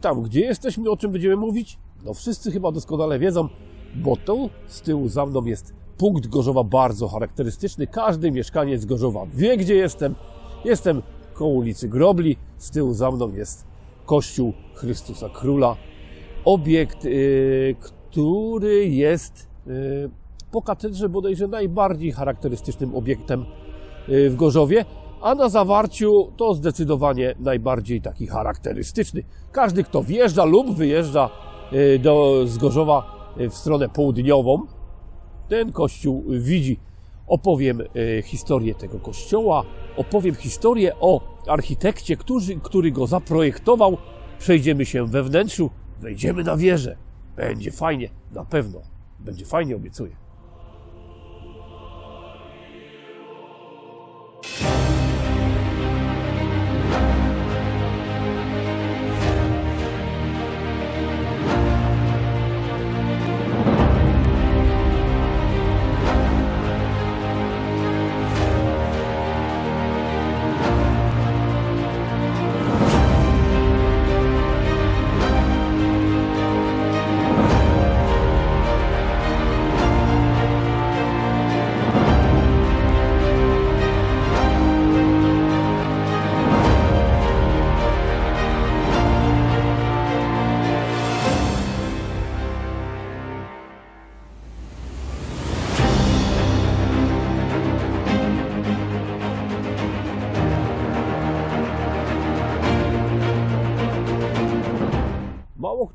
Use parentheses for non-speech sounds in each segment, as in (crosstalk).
Witam, gdzie jesteśmy, o czym będziemy mówić? No wszyscy chyba doskonale wiedzą, bo tu z tyłu za mną jest punkt Gorzowa bardzo charakterystyczny. Każdy mieszkaniec Gorzowa wie, gdzie jestem. Jestem koło ulicy Grobli, z tyłu za mną jest Kościół Chrystusa Króla. Obiekt, yy, który jest yy, po katedrze bodajże najbardziej charakterystycznym obiektem yy, w Gorzowie, a na zawarciu to zdecydowanie najbardziej taki charakterystyczny. Każdy, kto wjeżdża lub wyjeżdża yy, do, z Gorzowa yy, w stronę południową, ten kościół widzi. Opowiem e, historię tego kościoła, opowiem historię o architekcie, który, który go zaprojektował. Przejdziemy się we wnętrzu, wejdziemy na wieżę. Będzie fajnie, na pewno. Będzie fajnie, obiecuję.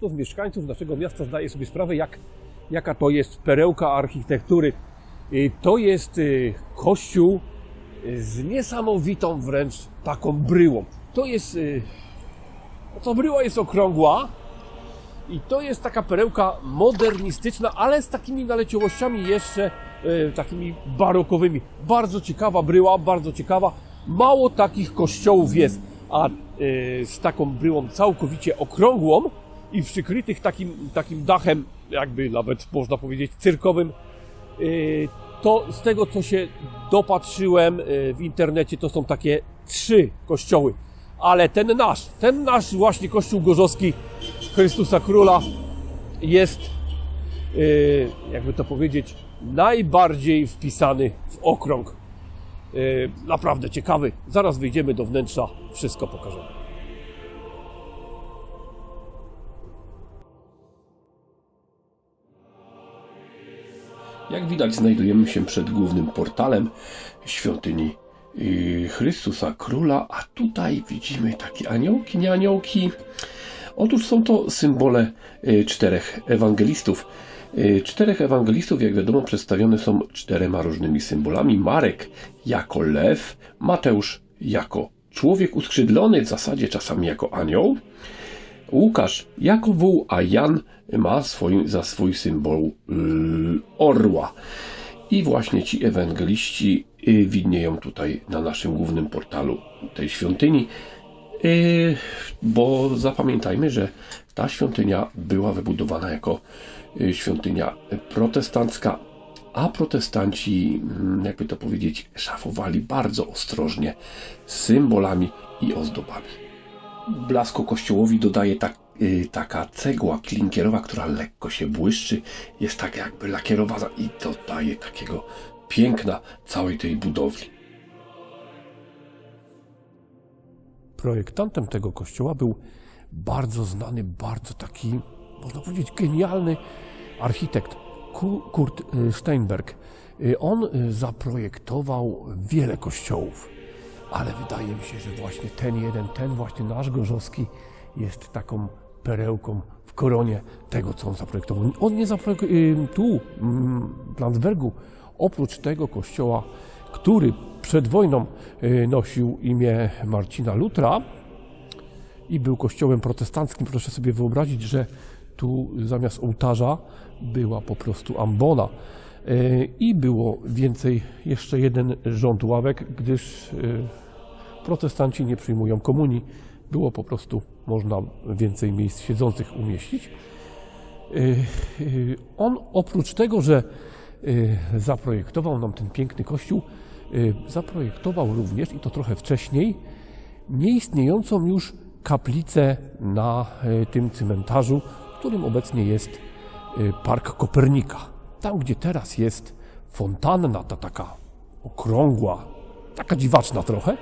Mało kto z mieszkańców naszego miasta zdaje sobie sprawę, jak, jaka to jest perełka architektury. To jest y, kościół z niesamowitą wręcz taką bryłą. To jest. y, To bryła jest okrągła i to jest taka perełka modernistyczna, ale z takimi naleciałościami jeszcze y, takimi barokowymi. Bardzo ciekawa bryła, bardzo ciekawa. Mało takich kościołów jest, a z taką bryłą całkowicie okrągłą i przykrytych takim, takim dachem, jakby nawet można powiedzieć cyrkowym, y, to z tego co się dopatrzyłem y, w internecie, to są takie trzy kościoły. Ale ten nasz, ten nasz właśnie kościół gorzowski Chrystusa Króla jest, y, jakby to powiedzieć, najbardziej wpisany w okrąg. Naprawdę ciekawy. Zaraz wyjdziemy do wnętrza, wszystko pokażemy. Jak widać, znajdujemy się przed głównym portalem świątyni yy, Chrystusa Króla, a tutaj widzimy takie aniołki, nie aniołki. Otóż są to symbole yy, czterech ewangelistów. Yy, Czterech ewangelistów, jak wiadomo, przedstawione są czterema różnymi symbolami. Marek jako lew, Mateusz jako człowiek uskrzydlony, w zasadzie czasami jako anioł. Łukasz jako wół, a Jan ma swój, za swój symbol yy, orła. I właśnie ci ewangeliści yy, widnieją tutaj na naszym głównym portalu tej świątyni. Yy, bo zapamiętajmy, że ta świątynia była wybudowana jako świątynia protestancka, a protestanci, mm, jakby to powiedzieć, szafowali bardzo ostrożnie symbolami i ozdobami blasku kościołowi dodaje tak, y, taka cegła klinkierowa, która lekko się błyszczy, jest tak jakby lakierowana i dodaje takiego piękna całej tej budowli. Projektantem tego kościoła był bardzo znany, bardzo taki, można powiedzieć, genialny architekt Ku- Kurt y, Steinberg. Y, On zaprojektował wiele kościołów ale wydaje mi się, że właśnie ten jeden, ten właśnie nasz Gorzowski jest taką perełką w koronie tego, co on zaprojektował. On nie zaprojektował, tu mm, w Landsbergu, oprócz tego kościoła, który przed wojną y, nosił imię Marcina Lutra i był kościołem protestanckim, proszę sobie wyobrazić, że tu zamiast ołtarza była po prostu ambona. Y, I było więcej, jeszcze jeden rząd ławek, gdyż y, protestanci nie przyjmują komunii. Było po prostu, można więcej miejsc siedzących umieścić. Y, y, On oprócz tego, że y, zaprojektował nam ten piękny kościół, zaprojektował również, i to trochę wcześniej, nieistniejącą już kaplicę na tym cmentarzu, w którym obecnie jest Park Kopernika. Tam, gdzie teraz jest fontanna, ta taka okrągła, taka dziwaczna trochę,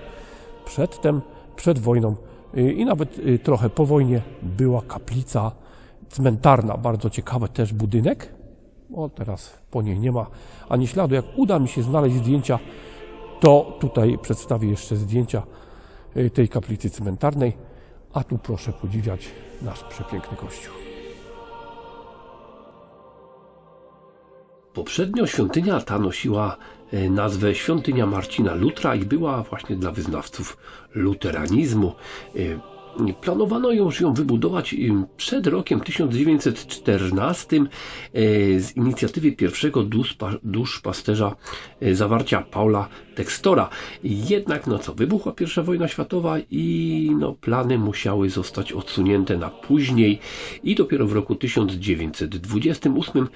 przedtem, przed wojną i nawet y, trochę po wojnie była kaplica cmentarna, bardzo ciekawy też budynek. O, teraz po niej nie ma ani śladu. Jak uda mi się znaleźć zdjęcia, to tutaj przedstawię jeszcze zdjęcia y, tej kaplicy cmentarnej, a tu proszę podziwiać nasz przepiękny kościół. Poprzednio świątynia ta nosiła e, nazwę Świątynia Marcina Lutra i była właśnie dla wyznawców luteranizmu. E, Planowano już ją wybudować e, przed rokiem 1914 z inicjatywy pierwszego duszpasterza zawarcia Paula Tekstora. Jednak no co, wybuchła I wojna światowa i no, plany musiały zostać odsunięte na później i dopiero w roku 1928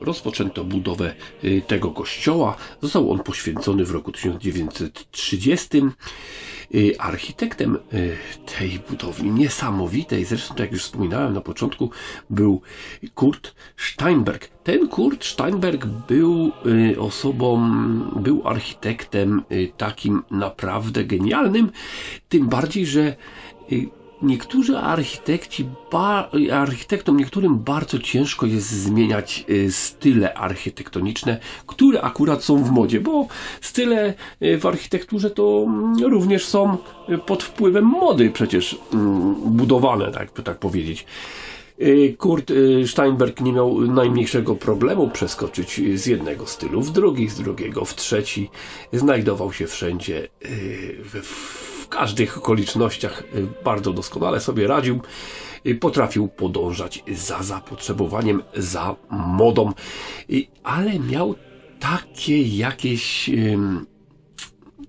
rozpoczęto budowę y, tego kościoła. Został on poświęcony w roku 1930. Y, architektem y, tej budowli niesamowitej, zresztą jak już wspominałem na początku, był Kurt Steinberg. Ten Kurt Steinberg był osobą, był architektem takim naprawdę genialnym, tym bardziej, że Niektórzy architekci, ba, architektom niektórym bardzo ciężko jest zmieniać y, style architektoniczne, które akurat są w modzie, bo style y, w architekturze to mm, również są y, pod wpływem mody przecież mm, budowane, tak, tak powiedzieć. Kurt Steinberg nie miał najmniejszego problemu przeskoczyć z jednego stylu w drugi, z drugiego w trzeci. Znajdował się wszędzie w każdych okolicznościach y, bardzo doskonale sobie radził. Y, potrafił podążać za zapotrzebowaniem, za modą, y, ale miał takie jakieś.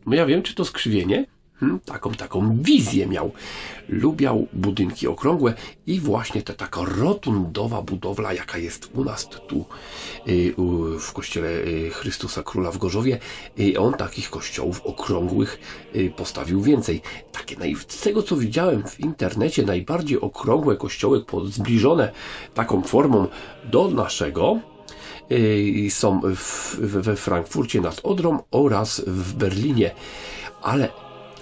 No ja wiem, czy to skrzywienie, taką, taką wizję miał. Lubiał budynki okrągłe i właśnie ta taka rotundowa budowla, jaka jest u nas tu y, w kościele y, Chrystusa Króla w Gorzowie, y, on takich kościołów okrągłych postawił więcej. Takie, z tego co widziałem w internecie, najbardziej okrągłe kościoły zbliżone taką formą do naszego, są we Frankfurcie nad Odrą oraz w Berlinie. Ale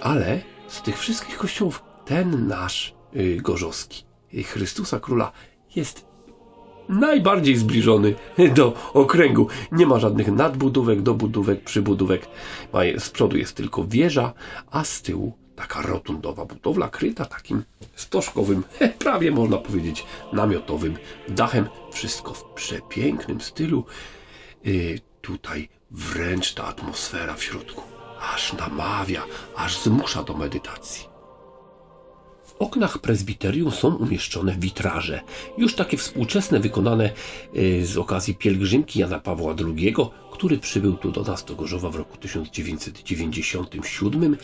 ale z tych wszystkich kościołów ten nasz y, gorzowski, y, Chrystusa Króla, jest najbardziej zbliżony do okręgu. Nie ma żadnych nadbudówek, dobudówek, przybudówek. Z przodu jest tylko wieża, a z tyłu taka rotundowa budowla kryta takim stożkowym, prawie można powiedzieć namiotowym dachem. Wszystko w przepięknym stylu. Y, tutaj wręcz ta atmosfera w środku aż namawia, aż zmusza do medytacji. W oknach prezbiterium są umieszczone witraże, już takie współczesne, wykonane y, z okazji pielgrzymki Jana Pawła II, który przybył tu do nas do Gorzowa w roku 1997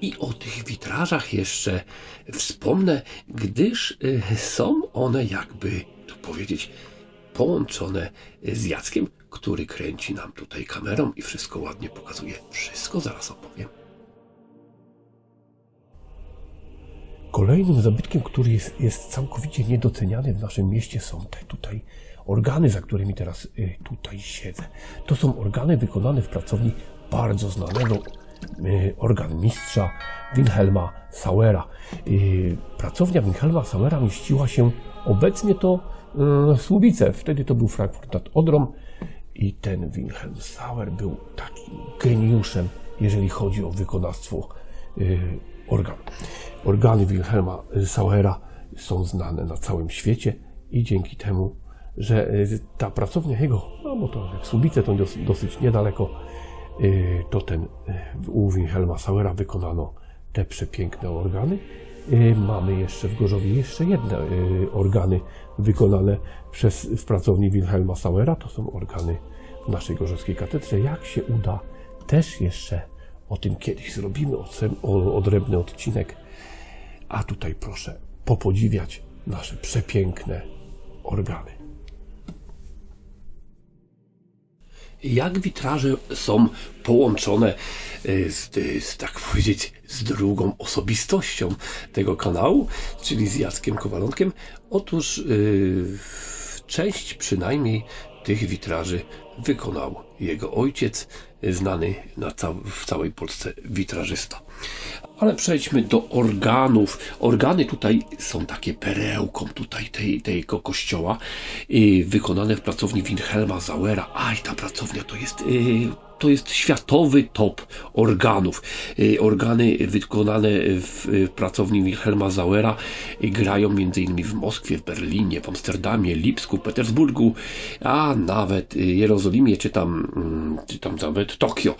i o tych witrażach jeszcze wspomnę, gdyż y, są one jakby, tu powiedzieć, połączone z Jackiem, który kręci nam tutaj kamerą i wszystko ładnie pokazuje. Wszystko zaraz opowiem. Kolejnym zabytkiem, który jest, jest całkowicie niedoceniany w naszym mieście są te tutaj organy, za którymi teraz y, tutaj siedzę. To są organy wykonane w pracowni bardzo znanego y, organmistrza Wilhelma Sauera. Y, pracownia Wilhelma Sauera mieściła się obecnie to Słubice. Wtedy to był Frankfurt nad Odrą. I ten Wilhelm Sauer był takim geniuszem, jeżeli chodzi o wykonawstwo y, organ. Organy Wilhelma Sauera są znane na całym świecie i dzięki temu, że y, ta pracownia jego, no bo to jak Słubice to dosyć niedaleko, y, to ten u Wilhelma Sauera wykonano te przepiękne organy. Mamy jeszcze w Gorzowie jeszcze jedne organy wykonane przez, w pracowni Wilhelma Sauera. To są organy w naszej gorzowskiej katedrze. Jak się uda, też jeszcze o tym kiedyś zrobimy odrębny odcinek. A tutaj proszę popodziwiać nasze przepiękne organy. Jak witraże są połączone e, z, z, tak powiedzieć, z drugą osobistością tego kanału, czyli z Jackiem Kowalonkiem. Otóż yy, część przynajmniej tych witraży wykonał jego ojciec, znany na cał w całej Polsce witrażysta. Ale przejdźmy do organów. Organy tutaj są takie perełką tutaj tej, tego kościoła, yy, wykonane w pracowni Wilhelma Zauera. Aj, ta pracownia to jest yy, to jest światowy top organów. Y, organy wykonane w pracowni Wilhelma Zauera grają m.in. w Moskwie, w Berlinie, w Amsterdamie, Lipsku, Petersburgu, a nawet Jerozolimie, czy tam, mm, czy tam nawet Tokio.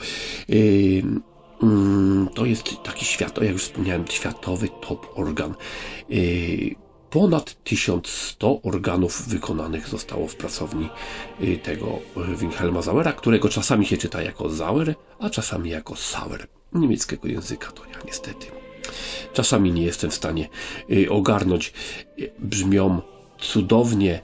Y, mm, to jest taki świat, jak już wspomniałem, światowy top organ. Y, ponad 1100 organów wykonanych zostało w pracowni y, tego Wilhelma Zauera, którego czasami się czyta jako Zauer, a czasami jako Sauer. Niemieckiego języka to ja niestety. Czasami nie jestem w stanie ogarnąć. Brzmią cudownie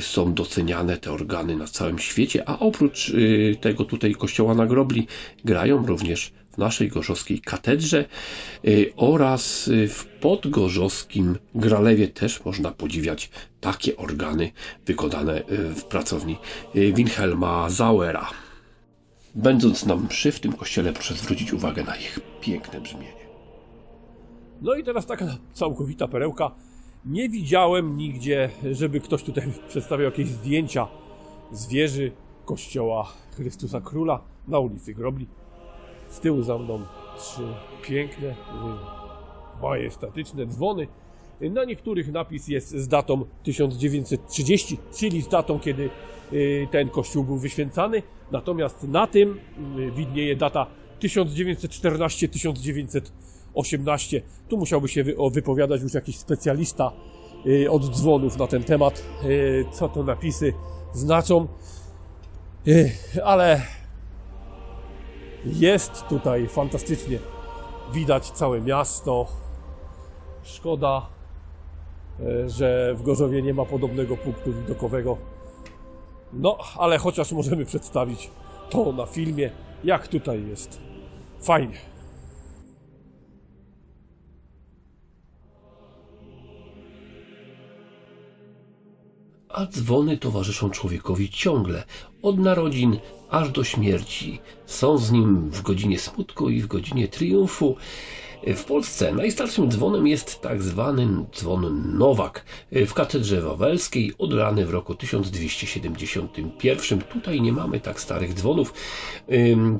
są doceniane te organy na całym świecie, a oprócz tego tutaj kościoła na grobli grają również w naszej gorzowskiej katedrze y, oraz y, w podgorzowskim Gralewie też można podziwiać takie organy wykonane y, w pracowni Wilhelma Zauera. Będąc na mszy w tym kościele, proszę zwrócić uwagę na ich piękne brzmienie. No i teraz taka całkowita perełka. Nie widziałem nigdzie, żeby ktoś tutaj (laughs) przedstawiał jakieś zdjęcia z wieży kościoła Chrystusa Króla na ulicy Grobli. Z tyłu za mną trzy piękne, majestatyczne dzwony. Na niektórych napis jest z datą 1930, czyli z datą, kiedy y, ten kościół był wyświęcany. Natomiast na tym y, widnieje data 1914-1918. Tu musiałby się wypowiadać już jakiś specjalista y, od dzwonów na ten temat, co to napisy znaczą. Ale jest tutaj fantastycznie. Widać całe miasto. Szkoda, że w Gorzowie nie ma podobnego punktu widokowego. No, ale chociaż możemy przedstawić to na filmie, jak tutaj jest. Fajnie. A dzwony towarzyszą człowiekowi ciągle, od narodzin aż do śmierci. Są z nim w godzinie smutku i w godzinie triumfu. W Polsce najstarszym dzwonem jest tak zwany dzwon Nowak w katedrze wawelskiej, odrany w roku 1271. Tutaj nie mamy tak starych dzwonów.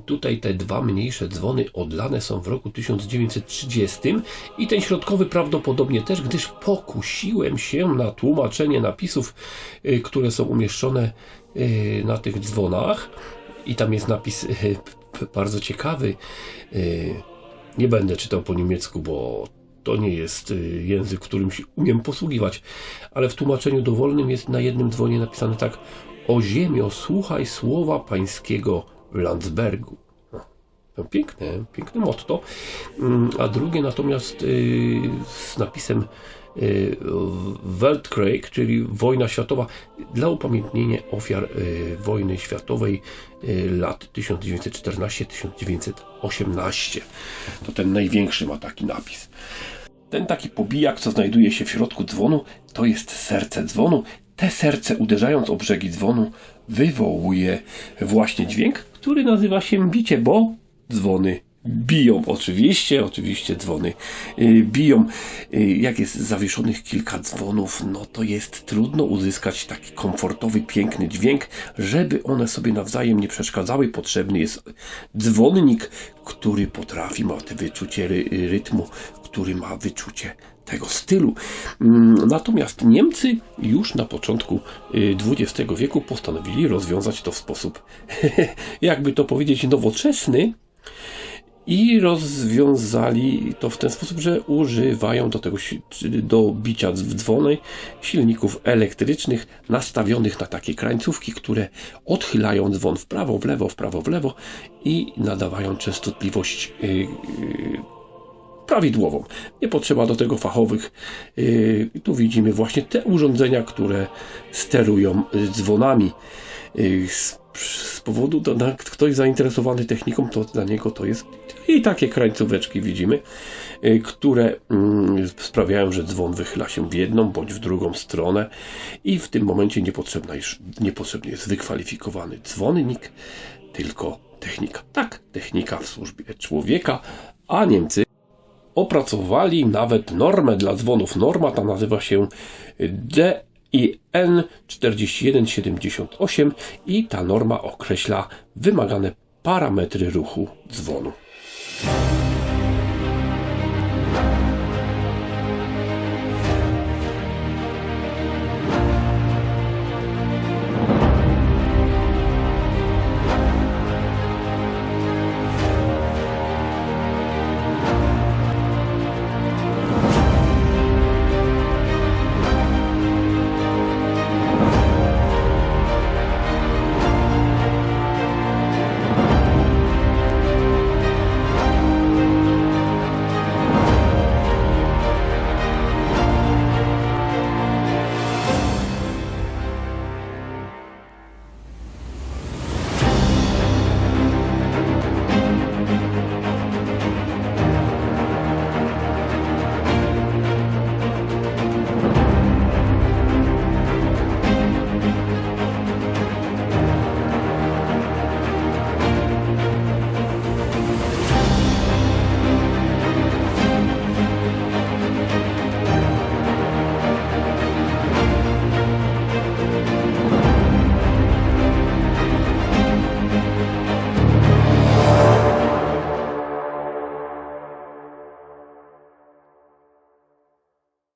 Tutaj te dwa mniejsze dzwony odlane są w roku 1930 i ten środkowy prawdopodobnie też, gdyż pokusiłem się na tłumaczenie napisów, y, które są umieszczone y, na tych dzwonach i tam jest napis y, bardzo ciekawy nie będę czytał po niemiecku, bo to nie jest y, język, którym się umiem posługiwać, ale w tłumaczeniu dowolnym jest na jednym dzwonie napisane tak O ziemio, słuchaj słowa pańskiego Landsbergu. No, piękne, piękne motto. Mm, a drugie natomiast y, z napisem Weltkrieg, czyli wojna światowa, dla upamiętnienia ofiar y, wojny światowej lat 1914-1918. To ten największy ma taki napis. Ten taki pobijak, co znajduje się w środku dzwonu, to jest serce dzwonu. Te serce, uderzając o brzegi dzwonu, wywołuje właśnie dźwięk, który nazywa się bicie, bo dzwony biją. Oczywiście, oczywiście dzwony y, biją. Y, jak jest zawieszonych kilka dzwonów, no to jest trudno uzyskać taki komfortowy, piękny dźwięk, żeby one sobie nawzajem nie przeszkadzały. Potrzebny jest dzwonnik, który potrafi, ma te wyczucie rytmu, który ma wyczucie tego stylu. Mm, natomiast Niemcy już na początku XX y, wieku postanowili rozwiązać to w sposób, (laughs) jakby to powiedzieć, nowoczesny, i rozwiązali to w ten sposób, że używają do tego do bicia w dzwony silników elektrycznych nastawionych na takie krańcówki, które odchylają dzwon w prawo, w lewo, w prawo, w lewo i nadawają częstotliwość yy, prawidłową. Nie potrzeba do tego fachowych. Yy, tu widzimy właśnie te urządzenia, które sterują dzwonami. Yy, z powodu, to, na, ktoś zainteresowany techniką, to dla niego to jest i takie krańcóweczki widzimy, y, które mm, sprawiają, że dzwon wychyla się w jedną bądź w drugą stronę i w tym momencie niepotrzebna już, niepotrzebnie jest wykwalifikowany dzwonnik, tylko technika. Tak, technika w służbie człowieka, a Niemcy opracowali nawet normę dla dzwonów. Norma ta nazywa się DIN 4178 i ta norma określa wymagane parametry ruchu dzwonu.